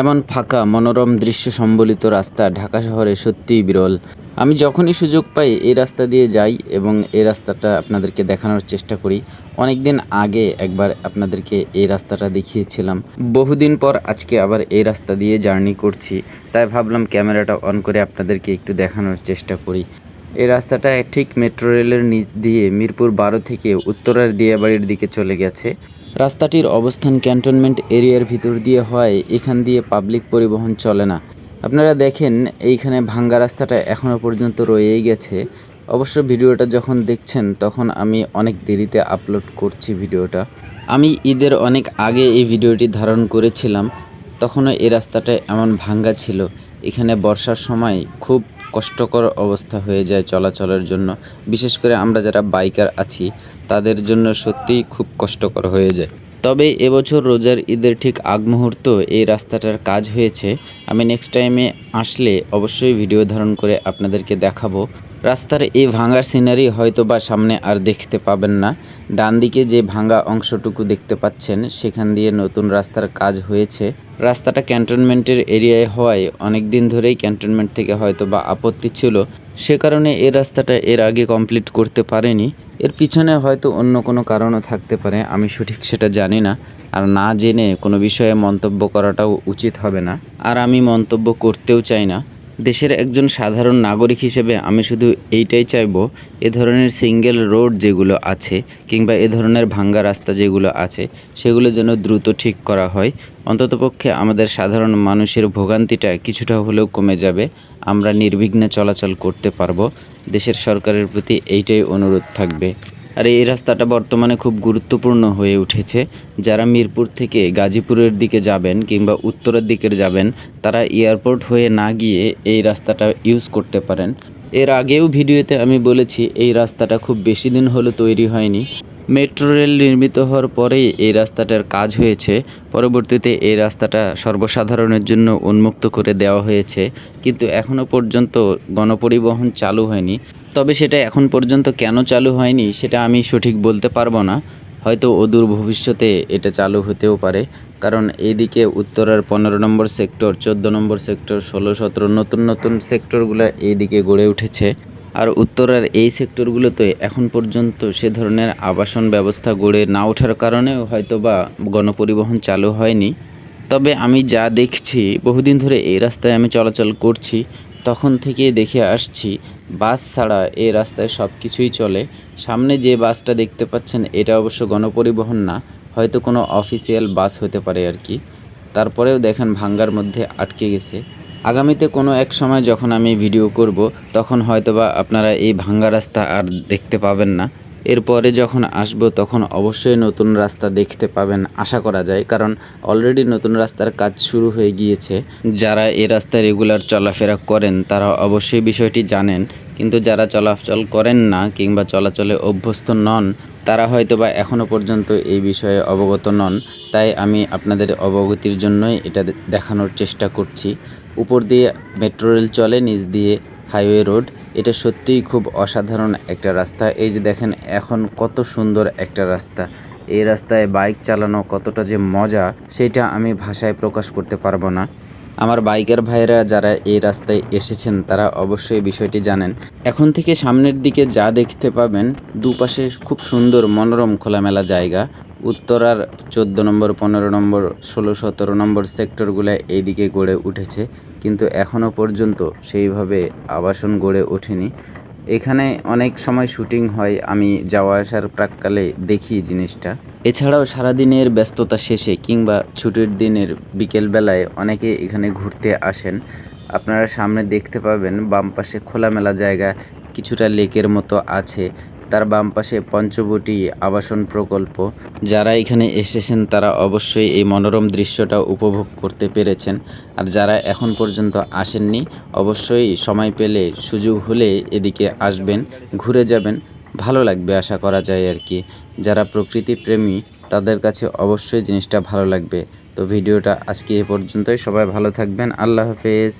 এমন ফাঁকা, মনোরম দৃশ্য সম্বলিত রাস্তা ঢাকা শহরে সত্যিই বিরল। আমি যখনই সুযোগ পাই এই রাস্তা দিয়ে যাই এবং এই রাস্তাটা আপনাদেরকে দেখানোর চেষ্টা করি। অনেক দিন আগে একবার আপনাদেরকে এই রাস্তাটা দেখিয়েছিলাম। বহুদিন পর আজকে আবার এই রাস্তা দিয়ে জার্নি করছি। তাই ভাবলাম ক্যামেরাটা অন করে আপনাদেরকে একটু দেখানোর চেষ্টা করি। এই রাস্তাটা ঠিক মেট্রো রেলের নিচ দিয়ে মিরপুর বারো থেকে উত্তরার দিয়াবাড়ির দিকে চলে গেছে। রাস্তাটির অবস্থান ক্যান্টনমেন্ট এরিয়ার ভিতর দিয়ে হয়, এখান দিয়ে পাবলিক পরিবহন চলে না। আপনারা দেখেন, এইখানে ভাঙ্গা রাস্তাটা এখনও পর্যন্ত রয়েই গেছে। অবশ্য ভিডিওটা যখন দেখছেন, তখন আমি অনেক দেরিতে আপলোড করছি ভিডিওটা। আমি ঈদের অনেক আগে এই ভিডিওটি ধারণ করেছিলাম, তখনও এই রাস্তাটা এমন ভাঙ্গা ছিল। এখানে বর্ষার সময় খুব কষ্টকর অবস্থা হয়ে যায় চলাচলের জন্য। বিশেষ করে আমরা যারা বাইকার আছি, তাদের জন্য সত্যিই খুব কষ্টকর হয়ে যায়। তবে এবছর রোজার ঈদের ঠিক আগ মুহূর্ত এই রাস্তাটার কাজ হয়েছে। আমি নেক্সট টাইমে আসলে অবশ্যই ভিডিও ধারণ করে আপনাদেরকে দেখাবো। রাস্তার এই ভাঙার সিনারি হয়তো বা সামনে আর দেখতে পাবেন না। ডান দিকে যে ভাঙা অংশটুকু দেখতে পাচ্ছেন, সেখান দিয়ে নতুন রাস্তার কাজ হয়েছে। রাস্তাটা ক্যান্টনমেন্টের এরিয়ায় হওয়ায় অনেক দিন ধরেই ক্যান্টনমেন্ট থেকে হয়তো বা আপত্তি ছিল। সে কারণে এই রাস্তাটা এর আগে কমপ্লিট করতে পারেনি। এর পিছনে হয়তো অন্য কোনো কারণও থাকতে পারে, আমি সঠিক সেটা জানি না। আর না জেনে কোনো বিষয়ে মন্তব্য করাটাও উচিত হবে না। আর আমি মন্তব্য করতেও চাই না। দেশের একজন সাধারণ নাগরিক হিসেবে আমি শুধু এইটাই চাইব, এ ধরনের সিঙ্গেল রোড যেগুলো আছে কিংবা এ ধরনের ভাঙ্গা রাস্তা যেগুলো আছে, সেগুলো যেন দ্রুত ঠিক করা হয়। অন্ততপক্ষে আমাদের সাধারণ মানুষের ভোগান্তিটা কিছুটা হলেও কমে যাবে। আমরা নির্বিঘ্নে চলাচল করতে পারব। দেশের সরকারের প্রতি এইটাই অনুরোধ থাকবে। আর এই রাস্তাটা বর্তমানে খুব গুরুত্বপূর্ণ হয়ে উঠেছে। যারা মিরপুর থেকে গাজীপুরের দিকে যাবেন কিংবা উত্তরের দিকে যাবেন, তারা এয়ারপোর্ট হয়ে না গিয়ে এই রাস্তাটা ইউজ করতে পারেন। এর আগেও ভিডিওতে আমি বলেছি, এই রাস্তাটা খুব বেশি দিন হলো তৈরি হয়নি। মেট্রো রেল নির্মিত হওয়ার পরেই এই রাস্তাটার কাজ হয়েছে। পরবর্তীতে এই রাস্তাটা সর্বসাধারণের জন্য উন্মুক্ত করে দেওয়া হয়েছে। কিন্তু এখনও পর্যন্ত গণপরিবহন চালু হয়নি। তবে সেটা এখন পর্যন্ত কেন চালু হয়নি সেটা আমি সঠিক বলতে পারব না। হয়তো অদূর ভবিষ্যতে এটা চালু হতেও পারে। কারণ এইদিকে উত্তরার পনেরো নম্বর সেক্টর, চোদ্দ নম্বর সেক্টর, ষোলো, সতেরো নতুন নতুন সেক্টরগুলো এইদিকে গড়ে উঠেছে। আর উত্তরার এই সেক্টরগুলোতে এখন পর্যন্ত সে ধরনের আবাসন ব্যবস্থা গড়ে না ওঠার কারণেও হয়তো বা গণপরিবহন চালু হয়নি। তবে আমি যা দেখছি, বহুদিন ধরে এই রাস্তায় আমি চলাচল করছি। তখন থেকে দেখে আসছি, বাস ছাড়া এ রাস্তায় সব কিছুই চলে। সামনে যে বাসটা দেখতে পাচ্ছেন, এটা অবশ্য গণপরিবহন না, হয়তো কোনো অফিসিয়াল বাস হতে পারে আর কি। তারপরেও দেখেন ভাঙ্গার মধ্যে আটকে গেছে। আগামীতে কোনো এক সময় যখন আমি ভিডিও করব, তখন হয়তোবা আপনারা এই ভাঙ্গা রাস্তা আর দেখতে পাবেন না। এরপরে যখন আসব তখন অবশ্যই নতুন রাস্তা দেখতে পাবেন, আশা করা যায়। কারণ অলরেডি নতুন রাস্তার কাজ শুরু হয়ে গিয়েছে। যারা এই রাস্তায় রেগুলার চলাফেরা করেন, তারা অবশ্যই বিষয়টি জানেন। কিন্তু যারা চলাচল করেন না কিংবা চলাচলে অভ্যস্ত নন, তারা হয়তো বা এখনও পর্যন্ত এই বিষয়ে অবগত নন। তাই আমি আপনাদের অবগতির জন্যই এটা দেখানোর চেষ্টা করছি। উপর দিয়ে মেট্রো রেল চলে, নিচ দিয়ে হাইওয়ে রোড, এটা সত্যিই খুব অসাধারণ একটা রাস্তা। এই যে দেখেন, এখন কত সুন্দর একটা রাস্তা। এই রাস্তায় বাইক চালানো কতটা যে মজা, সেটা আমি ভাষায় প্রকাশ করতে পারব না। আমার বাইকার ভাইয়েরা যারা এই রাস্তায় এসেছেন, তারা অবশ্যই বিষয়টি জানেন। এখন থেকে সামনের দিকে যা দেখতে পাবেন, দুপাশে খুব সুন্দর মনোরম খোলামেলা জায়গা। উত্তরার চোদ্দ নম্বর, পনেরো নম্বর, ষোলো, সতেরো নম্বর সেক্টরগুলো এইদিকে গড়ে উঠেছে। কিন্তু এখনও পর্যন্ত সেইভাবে আবাসন গড়ে ওঠেনি। এখানে অনেক সময় শুটিং হয়, আমি যাওয়া আসার প্রাককালে দেখি জিনিসটা। এছাড়াও সারাদিনের ব্যস্ততা শেষে কিংবা ছুটির দিনের বিকেলবেলায় অনেকে এখানে ঘুরতে আসেন। আপনারা সামনে দেখতে পাবেন, বাম পাশে খোলামেলা জায়গা, কিছুটা লেকের মতো আছে। তার বাম পাশে পঞ্চবটি আবাসন প্রকল্প। যারা এখানে এসেছেন, তারা অবশ্যই এই মনোরম দৃশ্যটা উপভোগ করতে পেরেছেন। আর যারা এখন পর্যন্ত আসেননি, অবশ্যই সময় পেলে, সুযোগ হলে এদিকে আসবেন, ঘুরে যাবেন। ভালো লাগবে আশা করা যায় আর কি। যারা প্রকৃতি প্রেমী তাদের কাছে অবশ্যই জিনিসটা ভালো লাগবে। তো ভিডিওটা আজকে এ পর্যন্তই। সবাই ভালো থাকবেন। আল্লাহ হাফেজ।